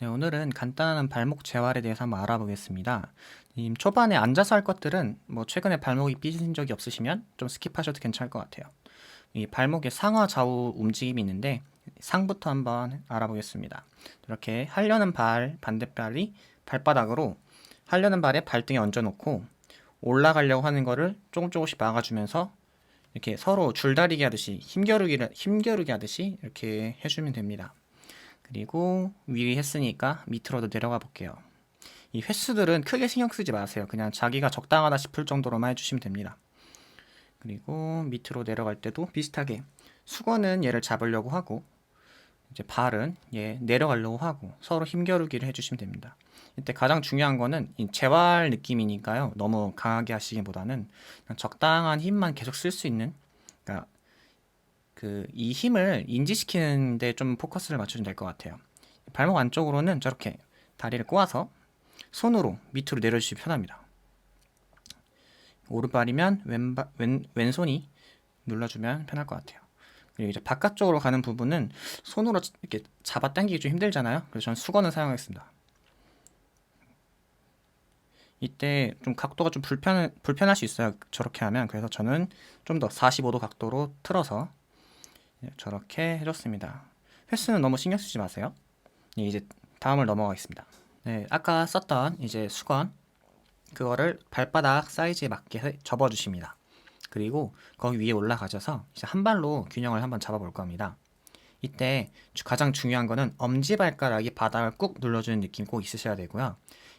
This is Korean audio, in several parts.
네, 오늘은 간단한 발목 재활에 대해서 한번 알아보겠습니다. 이 초반에 앉아서 할 것들은 뭐 최근에 발목이 삐진 적이 없으시면 좀 스킵하셔도 괜찮을 것 같아요. 이 발목의 상하 좌우 움직임이 있는데 상부터 한번 알아보겠습니다. 이렇게 하려는 발 반대발이 발바닥으로 하려는 발에 발등에 얹어놓고 올라가려고 하는 거를 조금 조금씩 막아주면서 이렇게 서로 줄다리기 하듯이 힘겨루기 힘겨루기 하듯이 이렇게 해주면 됩니다. 그리고 위에 했으니까 밑으로도 내려가 볼게요. 이 횟수들은 크게 신경 쓰지 마세요. 그냥 자기가 적당하다 싶을 정도로만 해주시면 됩니다. 그리고 밑으로 내려갈 때도 비슷하게 수건은 얘를 잡으려고 하고 이제 발은 얘 내려가려고 하고 서로 힘겨루기를 해주시면 됩니다. 이때 가장 중요한 거는 이 재활 느낌이니까요. 너무 강하게 하시기보다는 적당한 힘만 계속 쓸 수 있는 그러니까 그 이 힘을 인지시키는데 좀 포커스를 맞추면 될 것 같아요. 발목 안쪽으로는 저렇게 다리를 꼬아서 손으로 밑으로 내려주시면 편합니다. 오른발이면 왼바, 왼, 왼손이 눌러주면 편할 것 같아요. 그리고 이제 바깥쪽으로 가는 부분은 손으로 이렇게 잡아 당기기 좀 힘들잖아요. 그래서 저는 수건을 사용하겠습니다. 이때 좀 각도가 좀 불편, 불편할 수 있어요. 저렇게 하면. 그래서 저는 좀 더 45도 각도로 틀어서 저렇게 해줬습니다. 횟수는 너무 신경 쓰지 마세요. 예, 이제 다음을 넘어가겠습니다. 네, 아까 썼던 이제 수건 그거를 발바닥 사이즈에 맞게 해- 접어주십니다. 그리고 거기 위에 올라가셔서 이제 한 발로 균형을 한번 잡아볼 겁니다. 이때 주- 가장 중요한 거는 엄지 발가락이 바닥을 꾹 눌러주는 느낌 꼭 있으셔야 되고요.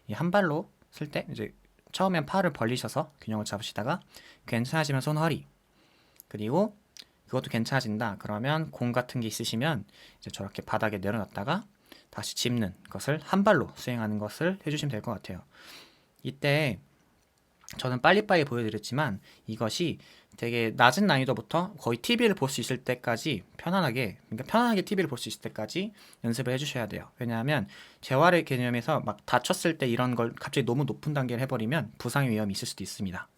이 한 발로 쓸 때 이제 처음엔 팔을 벌리셔서 균형을 잡으시다가 괜찮아지면 손 허리 그리고 그것도 괜찮아진다. 그러면 공 같은 게 있으시면 이제 저렇게 바닥에 내려놨다가 다시 짚는 것을 한 발로 수행하는 것을 해주시면 될 것 같아요. 이때 저는 빨리빨리 보여드렸지만 이것이 되게 낮은 난이도부터 거의 TV를 볼 수 있을 때까지 편안하게 그러니까 편안하게 TV를 볼 수 있을 때까지 연습을 해주셔야 돼요. 왜냐하면 재활의 개념에서 막 다쳤을 때 이런 걸 갑자기 너무 높은 단계를 해버리면 부상의 위험이 있을 수도 있습니다.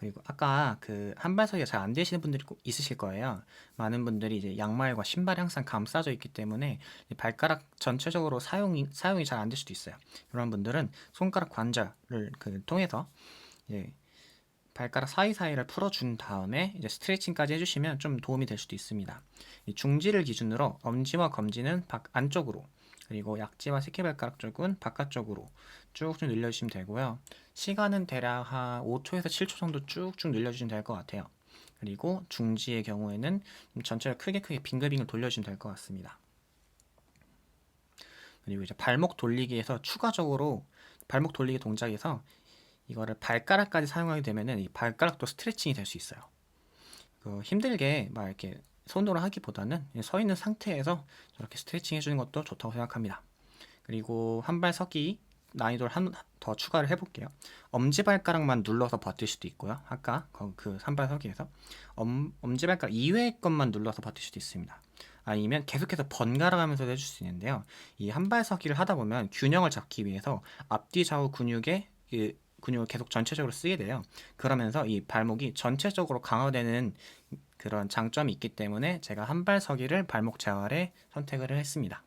그리고 아까 그 한발서기가 잘 안 되시는 분들이 꼭 있으실 거예요. 많은 분들이 이제 양말과 신발이 항상 감싸져 있기 때문에 이 발가락 전체적으로 사용이 사용이 잘 안 될 수도 있어요. 이런 분들은 손가락 관절을 그 통해서 이제 발가락 사이사이를 풀어준 다음에 이제 스트레칭까지 해주시면 좀 도움이 될 수도 있습니다. 이 중지를 기준으로 엄지와 검지는 밖 안쪽으로 그리고 약지와 새끼발가락 쪽은 바깥쪽으로 쭉쭉 늘려주시면 되고요. 시간은 대략 한 5초에서 7초 정도 쭉쭉 늘려주시면 될 것 같아요. 그리고 중지의 경우에는 좀 전체를 크게 크게 빙글빙글 돌려주시면 될 것 같습니다. 그리고 이제 발목 돌리기에서 추가적으로 발목 돌리기 동작에서 이거를 발가락까지 사용하게 되면은 이 발가락도 스트레칭이 될 수 있어요. 그 힘들게 막 이렇게 손으로 하기보다는 서 있는 상태에서 저렇게 스트레칭 해주는 것도 좋다고 생각합니다. 그리고 한 발 서기 난이도를 한 더 추가를 해볼게요. 엄지발가락만 눌러서 버틸 수도 있고요. 아까 그 산발 서기에서 엄, 엄지발가락 이외의 것만 눌러서 버틸 수도 있습니다. 아니면 계속해서 번갈아 가면서 해줄 수 있는데요. 이 한발 서기를 하다 보면 균형을 잡기 위해서 앞뒤 좌우 근육의 그 근육을 계속 전체적으로 쓰게 돼요. 그러면서 이 발목이 전체적으로 강화되는 그런 장점이 있기 때문에 제가 한발 서기를 발목 재활에 선택을 했습니다.